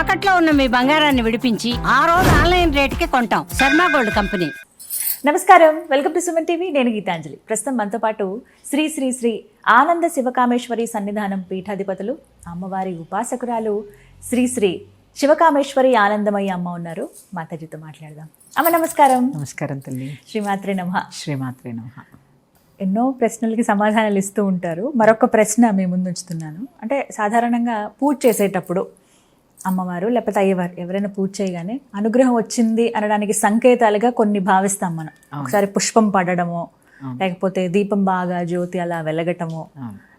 తాకట్లో ఉన్న మీ బంగారాన్ని విడిపించి ఆ రోజు ఆన్లైన్ రేటుకి కొంటాం. Sharma gold company. నమస్కారం. Welcome to Suman TV. నేను గీతాంజలి. ప్రస్తుతం మనతో పాటు శ్రీ శ్రీ శ్రీ ఆనంద శివకామేశ్వరి సన్నిధానం పీఠాధిపతులు అమ్మవారి ఉపాసకురాలు శ్రీ శ్రీ శివకామేశ్వరి ఆనందమయ్య అమ్మ ఉన్నారు. మాతాజీతో మాట్లాడదాం. అమ్మ నమస్కారం. నమస్కారం తల్లి. శ్రీమాత్రి నమ. శ్రీమాత్రే నమ. ఎన్నో ప్రశ్నలకి సమాధానాలు ఇస్తూ ఉంటారు. మరొక ప్రశ్న మీ ముందు ఉంచుతున్నాను. అంటే సాధారణంగా పూజ చేసేటప్పుడు అమ్మవారు లేకపోతే అయ్యవారు ఎవరైనా పూజ చేయగానే అనుగ్రహం వచ్చింది అనడానికి సంకేతాలుగా కొన్ని భావిస్తాం మనం. ఒకసారి పుష్పం పడడము లేకపోతే దీపం బాగా జ్యోతి అలా వెలగటము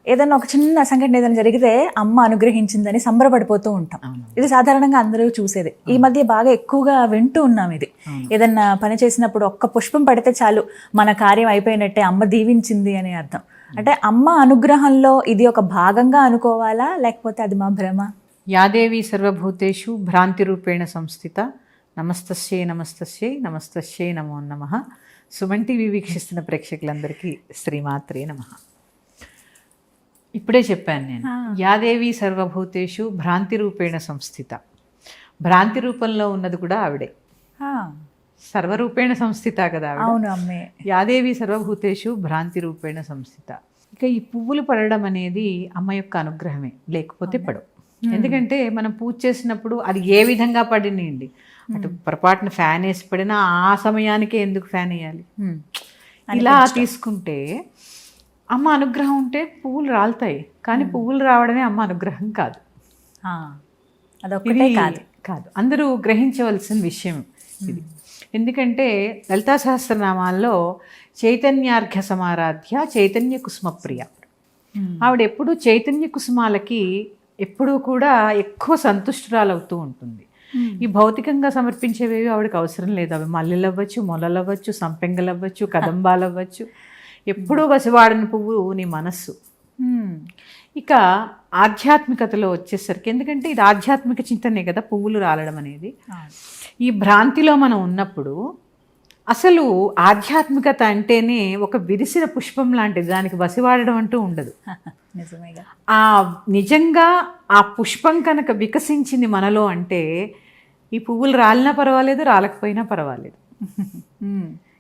ఏదైనా ఒక చిన్న సంఘటన ఏదైనా జరిగితే అమ్మ అనుగ్రహించిందని సంబరపడిపోతూ ఉంటాం. ఇది సాధారణంగా అందరూ చూసేది. ఈ మధ్య బాగా ఎక్కువగా వింటూ ఉన్నాం ఇది. ఏదన్నా పని చేసినప్పుడు ఒక్క పుష్పం పడితే చాలు మన కార్యం అయిపోయినట్టే అమ్మ దీవించింది అని అర్థం. అంటే అమ్మ అనుగ్రహంలో ఇది ఒక భాగంగా అనుకోవాలా లేకపోతే అది మా భ్రమ? యాదేవి సర్వభూతేషు భ్రాంతిరూపేణ సంస్థిత. నమస్తస్యై నమస్తస్యై నమస్తస్యై నమో నమ. సుమన్ టీవీ వీక్షిస్తున్న ప్రేక్షకులందరికీ శ్రీమాత్రే నమ. ఇప్పుడే చెప్పాను నేను. యాదేవి సర్వభూతేషు భ్రాంతి రూపేణ సంస్థిత. భ్రాంతి రూపంలో ఉన్నది కూడా ఆవిడే. సర్వరూపేణ సంస్థిత కదా అవును అమ్మే. యాదేవి సర్వభూతేషు భ్రాంతి రూపేణ సంస్థిత. ఇక ఈ పువ్వులు పడడం అనేది అమ్మ యొక్క అనుగ్రహమే లేకపోతే పడవు. ఎందుకంటే మనం పూజ చేసినప్పుడు అది ఏ విధంగా పడినండి అటు పొరపాటున ఫ్యాన్ వేసి పడినా ఆ సమయానికే ఎందుకు ఫ్యాన్ వేయాలి. ఇలా తీసుకుంటే అమ్మ అనుగ్రహం ఉంటే పువ్వులు రాలుతాయి. కానీ పువ్వులు రావడమే అమ్మ అనుగ్రహం కాదు. ఇది కాదు. కాదు. అందరూ గ్రహించవలసిన విషయం ఇది. ఎందుకంటే లలితా సహస్రనామాల్లో చైతన్యార్ఘ్య సమారాధ్య చైతన్య కుసుమప్రియ. ఆవిడ ఎప్పుడు చైతన్య కుసుమాలకి ఎప్పుడూ కూడా ఎక్కువ సంతుష్టురాలవుతూ ఉంటుంది. ఈ భౌతికంగా సమర్పించేవేవి ఆవిడకి అవసరం లేదు. అవి మల్లెలు అవ్వచ్చు మొలలు అవ్వచ్చు సంపెంగలు అవ్వచ్చు కదంబాలు అవ్వచ్చు ఎప్పుడూ వసివాడని పువ్వు నీ మనస్సు. హ్మ్. ఇక ఆధ్యాత్మికతలో వచ్చేసరికి ఎందుకంటే ఇది ఆధ్యాత్మిక చింతనే కదా పువ్వులు రాలడం అనేది. ఈ భ్రాంతిలో మనం ఉన్నప్పుడు అసలు ఆధ్యాత్మికత అంటేనే ఒక విరిసిన పుష్పం లాంటిది. దానికి వసివాడడం అంటూ ఉండదు. నిజమేగా. ఆ నిజంగా ఆ పుష్పం కనుక వికసించింది మనలో అంటే ఈ పువ్వులు రాలినా పర్వాలేదు రాలకపోయినా పర్వాలేదు.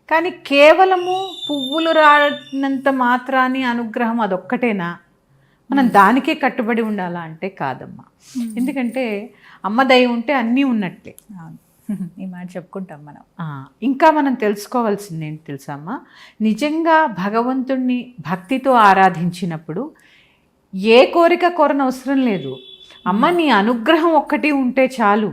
కానీ కేవలము పువ్వులు రానంత మాత్రాన్ని అనుగ్రహం అదొక్కటేనా? మనం దానికే కట్టుబడి ఉండాలా అంటే కాదమ్మా. ఎందుకంటే అమ్మ దయ ఉంటే అన్నీ ఉన్నట్లే. ఈ మాట చెప్పుకుంటాం మనం. ఇంకా మనం తెలుసుకోవాల్సింది ఏంటి తెలుసా అమ్మా? నిజంగా భగవంతుణ్ణి భక్తితో ఆరాధించినప్పుడు ఏ కోరిక కోరనవసరం లేదు. అమ్మ నీ అనుగ్రహం ఒక్కటి ఉంటే చాలు.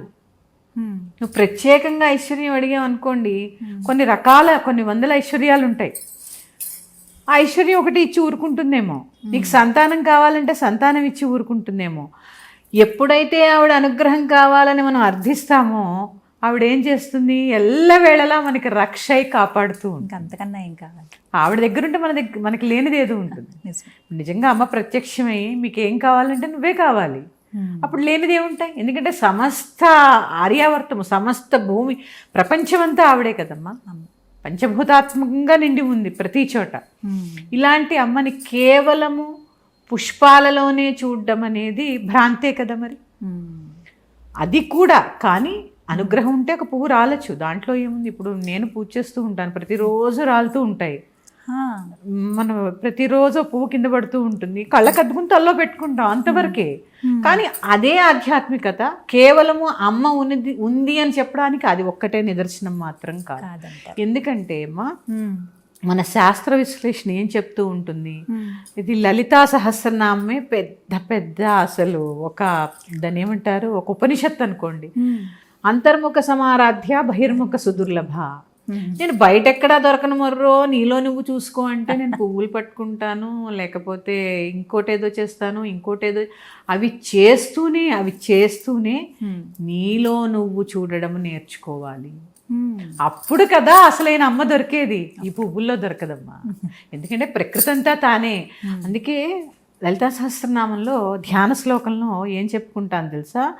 నువ్వు ప్రత్యేకంగా ఐశ్వర్యం అడిగావు అనుకోండి కొన్ని రకాల కొన్ని వందల ఐశ్వర్యాలు ఉంటాయి. ఆ ఐశ్వర్యం ఒకటి ఇచ్చి ఊరుకుంటుందేమో. నీకు సంతానం కావాలంటే సంతానం ఇచ్చి ఊరుకుంటుందేమో. ఎప్పుడైతే ఆవిడ అనుగ్రహం కావాలని మనం అర్థిస్తామో ఆవిడ ఏం చేస్తుంది ఎల్లవేళలా మనకి రక్ష కాపాడుతూ ఉంటుంది. అంతకన్నా ఏం కావాలి? ఆవిడ దగ్గర ఉంటే మన దగ్గర మనకి లేనిది ఏదో ఉంటుంది. నిజంగా అమ్మ ప్రత్యక్షమై. మీకు ఏం కావాలంటే నువ్వే కావాలి. అప్పుడు లేనిది ఏముంటాయి? ఎందుకంటే సమస్త ఆర్యావర్తము సమస్త భూమి ప్రపంచమంతా ఆవిడే కదమ్మా. పంచభూతాత్మకంగా నిండి ఉంది ప్రతి చోట. ఇలాంటి అమ్మని కేవలము పుష్పాలలోనే చూడడం అనేది భ్రాంతే కదా మరి. అది కూడా. కానీ అనుగ్రహం ఉంటే ఒక పువ్వు రాలచ్చు. దాంట్లో ఏముంది? ఇప్పుడు నేను పూజ చేస్తూ ఉంటాను. ప్రతిరోజు రాలుతూ ఉంటాయి. మనం ప్రతిరోజు పువ్వు కింద పడుతూ ఉంటుంది. కళ్ళకు అద్దుకుని తల్లో పెట్టుకుంటాం అంతవరకే. కానీ అదే ఆధ్యాత్మికత కేవలము అమ్మ ఉన్నది ఉంది అని చెప్పడానికి అది ఒక్కటే నిదర్శనం మాత్రం కాదు. ఎందుకంటే అమ్మా. మన శాస్త్ర విశ్లేషణ ఏం చెప్తూ ఉంటుంది. ఇది లలితా సహస్రనామే పెద్ద పెద్ద అసలు ఒక దాన్ని ఏమంటారు? ఒక ఉపనిషత్తు అనుకోండి. అంతర్ముఖ సమారాధ్య బహిర్ముఖ సుదుర్లభ. నేను బయట ఎక్కడా దొరకను మర్రో నీలో నువ్వు చూసుకో అంటే నేను పువ్వులు పట్టుకుంటాను లేకపోతే ఇంకోటేదో చేస్తాను ఇంకోటేదో అవి చేస్తూనే అవి చేస్తూనే. నీలో నువ్వు చూడడం నేర్చుకోవాలి. అప్పుడు కదా అసలైన అమ్మ దొరికేది. ఈ పువ్వుల్లో దొరకదమ్మా. ఎందుకంటే ప్రకృతి అంతా తానే అందుకే లలితా సహస్రనామంలో ధ్యాన శ్లోకంలో ఏం చెప్పుకుంటాను తెలుసా?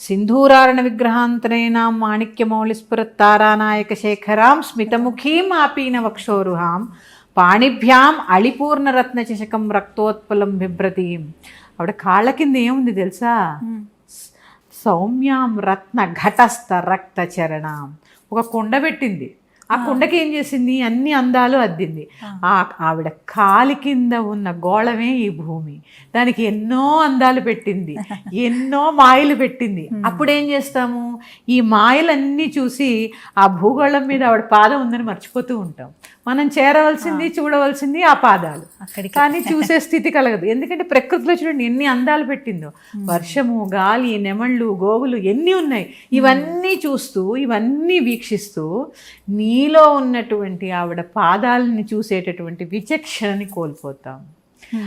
సింధూరారణ విగ్రహాంతరైన మాణిక్యమౌళిస్ఫుర తారానాయక శేఖరాం స్మితముఖీం ఆపీన వక్షోరుహాం పాణిభ్యాం అళిపూర్ణ రత్న చషకం రక్తోత్పలం బిభ్రతీం. ఆవిడ కాళ్ళ కింద ఏముంది తెలుసా? సౌమ్యాం రత్న ఘటస్థ రక్త చరణాం. ఒక కుండ పెట్టింది. ఆ కుండకి ఏం చేసింది? అన్ని అందాలు అద్దింది. ఆ. ఆవిడ కాలి కింద ఉన్న గోళమే ఈ భూమి. దానికి ఎన్నో అందాలు పెట్టింది. ఎన్నో మాయలు పెట్టింది. అప్పుడు ఏం చేస్తాము? ఈ మాయలన్నీ చూసి ఆ భూగోళం మీద ఆవిడ పాదం ఉందని మర్చిపోతూ ఉంటాం. మనం చేరవలసింది చూడవలసింది ఆ పాదాలు. కానీ చూసే స్థితి కలగదు. ఎందుకంటే ప్రకృతిలో చూడండి ఎన్ని అందాలు పెట్టిందో. వర్షము గాలి నెమళ్ళు గోవులు ఎన్ని ఉన్నాయి? ఇవన్నీ చూస్తూ ఇవన్నీ వీక్షిస్తూ నీలో ఉన్నటువంటి ఆవిడ పాదాలని చూసేటటువంటి విచక్షణని కోల్పోతాం.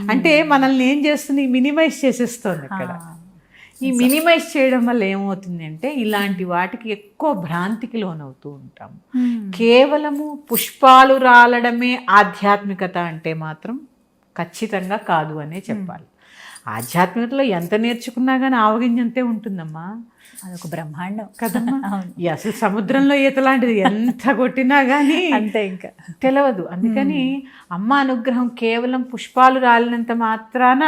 అంటే మనల్ని ఏం చేస్తుంది? మినిమైజ్ చేసేస్తుంది అక్కడ. ఈ మినిమైజ్ చేయడం వల్ల ఏమవుతుంది అంటే ఇలాంటి వాటికి ఎక్కువ భ్రాంతికి లోనవుతూ ఉంటాం. కేవలము పుష్పాలు రాలడమే ఆధ్యాత్మికత అంటే మాత్రం ఖచ్చితంగా కాదు అనే చెప్పాలి. ఆధ్యాత్మికతలో ఎంత నేర్చుకున్నా కానీ ఆవగింజంతే ఉంటుందమ్మా. అదొక బ్రహ్మాండం. కదమ్మా. అసలు సముద్రంలో ఈత లాంటిది ఎంత కొట్టినా కానీ అంతే ఇంకా. తెలియదు అందుకని అమ్మ అనుగ్రహం కేవలం పుష్పాలు రాలినంత మాత్రాన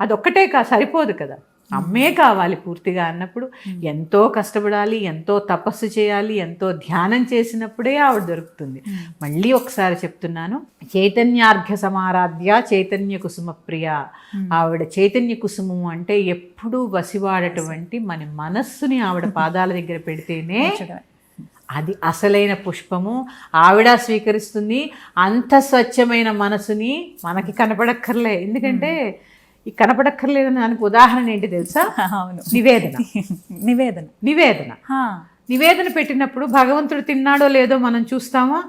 అదొక్కటే కా సరిపోదు కదా. అమ్మే కావాలి పూర్తిగా అన్నప్పుడు ఎంతో కష్టపడాలి ఎంతో తపస్సు చేయాలి ఎంతో ధ్యానం చేసినప్పుడే ఆవిడ దొరుకుతుంది. మళ్ళీ ఒకసారి చెప్తున్నాను చైతన్యార్ఘ్య సమారాధ్య చైతన్య కుసుమ ప్రియ. ఆవిడ చైతన్య కుసుమం అంటే ఎప్పుడూ వసివాడటువంటి మన మనస్సుని ఆవిడ పాదాల దగ్గర పెడితేనే అది అసలైన పుష్పము. ఆవిడ స్వీకరిస్తుంది అంత స్వచ్ఛమైన మనసుని మనకి కనపడక్కర్లే. ఎందుకంటే ఈ కనపడక్కర్లేదని దానికి ఉదాహరణ ఏంటి తెలుసా? అవును. నివేదన. నివేదన. నివేదన. నివేదన పెట్టినప్పుడు భగవంతుడు తిన్నాడో లేదో మనం చూస్తామా?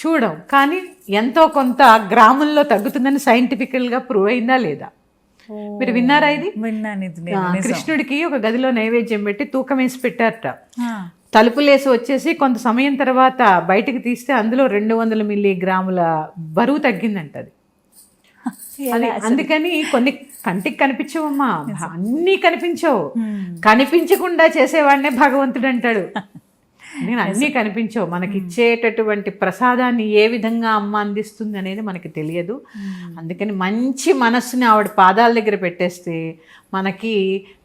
చూడం. కానీ ఎంతో కొంత గ్రాముల్లో తగ్గుతుందని సైంటిఫికల్గా ప్రూవ్ అయిందా లేదా? మీరు విన్నారా ఇది. కృష్ణుడికి ఒక గదిలో నైవేద్యం పెట్టి తూకం వేసి పెట్టారట. తలుపులేసి వచ్చేసి కొంత సమయం తర్వాత బయటికి తీస్తే అందులో రెండు వందల మిల్లీ గ్రాముల బరువు తగ్గిందంట అది అది అందుకని కొన్ని కంటికి కనిపించవమ్మా. అన్నీ కనిపించవు. కనిపించకుండా చేసేవాడినే భగవంతుడు అంటాడు. నేను అన్నీ కనిపించవు. మనకి ఇచ్చేటటువంటి ప్రసాదాన్ని ఏ విధంగా అమ్మ అందిస్తుంది అనేది మనకి తెలియదు. అందుకని మంచి మనస్సుని ఆవిడ పాదాల దగ్గర పెట్టేస్తే మనకి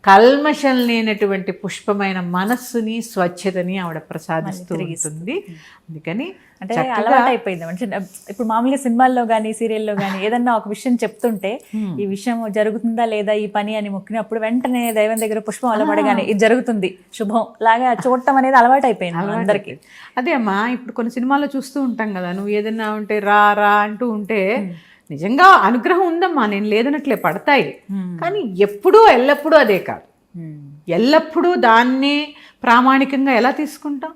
కల్మషం లేనటువంటి పుష్పమైన మనస్సుని స్వచ్ఛతని ఆవిడ ప్రసాదిస్తూ ఉంటుంది. అందుకని అంటే అలవాటు అయిపోయింది. అంటే ఇప్పుడు మామూలుగా సినిమాల్లో కానీ సీరియల్లో కానీ ఏదన్నా ఒక విషయం చెప్తుంటే ఈ విషయం జరుగుతుందా లేదా ఈ పని అని మొక్కినప్పుడు వెంటనే దైవం దగ్గర పుష్పం అలా పడగానే ఇది జరుగుతుంది. శుభం. లాగా చూడటం అనేది అలవాటు అయిపోయింది అందరికి. అదే అమ్మా ఇప్పుడు కొన్ని సినిమాల్లో చూస్తూ ఉంటాం కదా. నువ్వు ఏదన్నా ఉంటే రా రా అంటూ ఉంటే నిజంగా అనుగ్రహం ఉందమ్మా నేను లేదనట్లే పడతాయి. కానీ ఎప్పుడూ ఎల్లప్పుడూ అదే కాదు. ఎల్లప్పుడూ దాన్నే ప్రామాణికంగా ఎలా తీసుకుంటాం?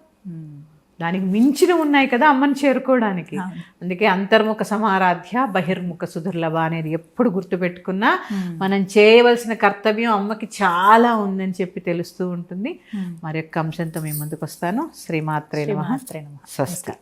దానికి మించిన ఉన్నాయి కదా అమ్మని చేరుకోవడానికి. అందుకే అంతర్ముఖ సమారాధ్య బహిర్ముఖ సుదుర్లభ అనేది ఎప్పుడు గుర్తుపెట్టుకున్నా మనం చేయవలసిన కర్తవ్యం అమ్మకి చాలా ఉందని చెప్పి తెలుస్తూ ఉంటుంది. మరి యొక్క అంశంతో మేము ముందుకు వస్తాను. శ్రీమాత్రే నమః. స్వస్తి.